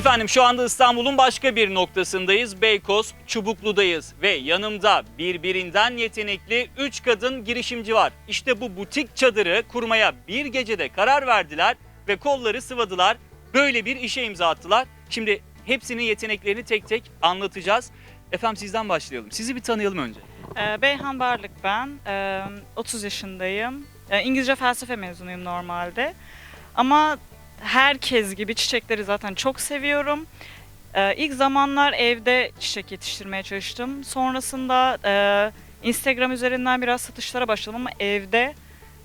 Efendim şu anda İstanbul'un başka bir noktasındayız. Beykoz, Çubuklu'dayız ve yanımda birbirinden yetenekli 3 kadın girişimci var. İşte bu butik çadırı kurmaya bir gecede karar verdiler ve kolları sıvadılar. Böyle bir işe imza attılar. Şimdi hepsinin yeteneklerini tek tek anlatacağız. Efendim sizden başlayalım. Sizi bir tanıyalım önce. Ee, Beyhan Barlık ben. Ee, 30 yaşındayım. Ee, İngilizce felsefe mezunuyum normalde. Ama herkes gibi çiçekleri zaten çok seviyorum. Ee, ilk zamanlar evde çiçek yetiştirmeye çalıştım. Sonrasında e, Instagram üzerinden biraz satışlara başladım ama evde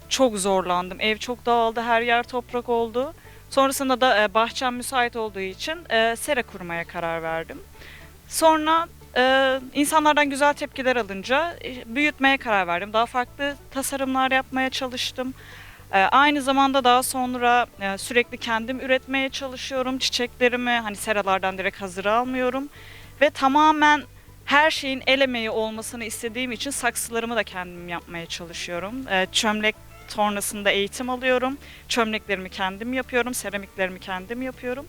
çok zorlandım. Ev çok dağıldı, her yer toprak oldu. Sonrasında da e, bahçem müsait olduğu için e, sera kurmaya karar verdim. Sonra ee, insanlardan güzel tepkiler alınca e, büyütmeye karar verdim. Daha farklı tasarımlar yapmaya çalıştım. Ee, aynı zamanda daha sonra e, sürekli kendim üretmeye çalışıyorum. Çiçeklerimi hani seralardan direkt hazır almıyorum. Ve tamamen her şeyin el emeği olmasını istediğim için saksılarımı da kendim yapmaya çalışıyorum. Ee, çömlek tornasında eğitim alıyorum. Çömleklerimi kendim yapıyorum, seramiklerimi kendim yapıyorum.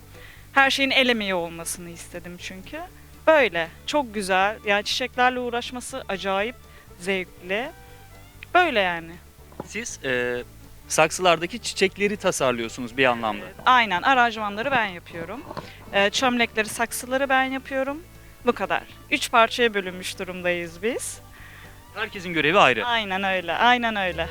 Her şeyin el emeği olmasını istedim çünkü. Böyle. Çok güzel. Yani çiçeklerle uğraşması acayip zevkli. Böyle yani. Siz e, saksılardaki çiçekleri tasarlıyorsunuz bir anlamda. Aynen. Aranjmanları ben yapıyorum. Ee, çömlekleri, saksıları ben yapıyorum. Bu kadar. Üç parçaya bölünmüş durumdayız biz. Herkesin görevi ayrı. Aynen öyle. Aynen öyle.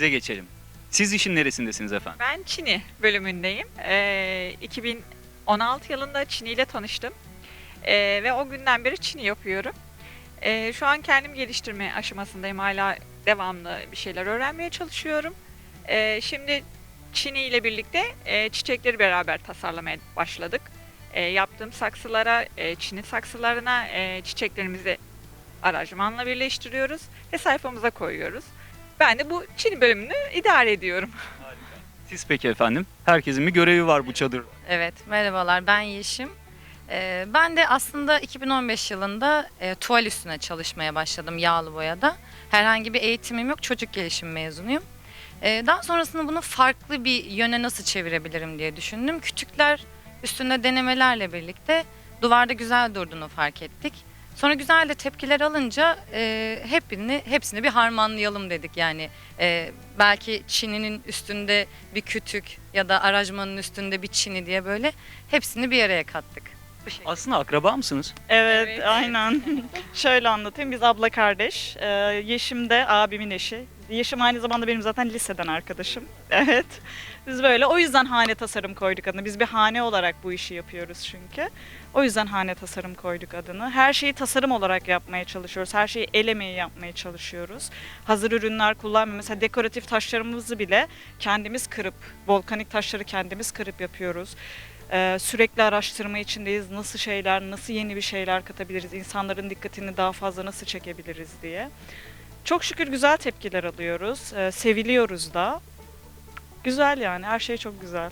Size geçelim. Siz işin neresindesiniz efendim? Ben Çin'i bölümündeyim. Ee, 2016 yılında Çin'i ile tanıştım. Ee, ve o günden beri Çin'i yapıyorum. Ee, şu an kendim geliştirme aşamasındayım. Hala devamlı bir şeyler öğrenmeye çalışıyorum. Ee, şimdi Çin'i ile birlikte e, çiçekleri beraber tasarlamaya başladık. Ee, yaptığım saksılara, e, Çin'i saksılarına e, çiçeklerimizi aranjmanla birleştiriyoruz ve sayfamıza koyuyoruz. Ben de bu Çin bölümünü idare ediyorum. Siz peki efendim? Herkesin bir görevi var bu çadır. Evet, merhabalar. Ben Yeşim. Ee, ben de aslında 2015 yılında e, tuval üstüne çalışmaya başladım yağlı boyada. Herhangi bir eğitimim yok, çocuk gelişim mezunuyum. Ee, daha sonrasında bunu farklı bir yöne nasıl çevirebilirim diye düşündüm. Küçükler üstünde denemelerle birlikte duvarda güzel durduğunu fark ettik. Sonra güzel de tepkiler alınca e, hepsini, hepsini bir harmanlayalım dedik yani. E, belki çininin üstünde bir kütük ya da aracmanın üstünde bir çini diye böyle hepsini bir araya kattık. Bu şekilde. Aslında akraba mısınız? Evet, Evet. aynen. Şöyle anlatayım. Biz abla kardeş. Ee, Yeşim de abimin eşi. Yeşim aynı zamanda benim zaten liseden arkadaşım. Evet. Biz böyle o yüzden hane tasarım koyduk adını. Biz bir hane olarak bu işi yapıyoruz çünkü. O yüzden hane tasarım koyduk adını. Her şeyi tasarım olarak yapmaya çalışıyoruz. Her şeyi el emeği yapmaya çalışıyoruz. Hazır ürünler kullanmıyor. Mesela dekoratif taşlarımızı bile kendimiz kırıp, volkanik taşları kendimiz kırıp yapıyoruz. Ee, sürekli araştırma içindeyiz. Nasıl şeyler, nasıl yeni bir şeyler katabiliriz, insanların dikkatini daha fazla nasıl çekebiliriz diye. Çok şükür güzel tepkiler alıyoruz. Ee, seviliyoruz da. Güzel yani, her şey çok güzel.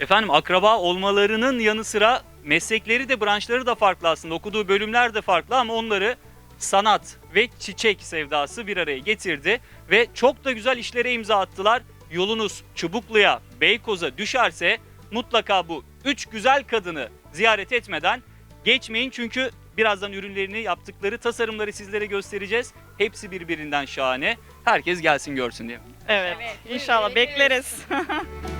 Efendim akraba olmalarının yanı sıra meslekleri de branşları da farklı aslında. Okuduğu bölümler de farklı ama onları sanat ve çiçek sevdası bir araya getirdi. Ve çok da güzel işlere imza attılar. Yolunuz Çubuklu'ya, Beykoz'a düşerse mutlaka bu üç güzel kadını ziyaret etmeden geçmeyin. Çünkü birazdan ürünlerini yaptıkları tasarımları sizlere göstereceğiz. Hepsi birbirinden şahane. Herkes gelsin görsün diye. Evet, Evet, inşallah bekleriz.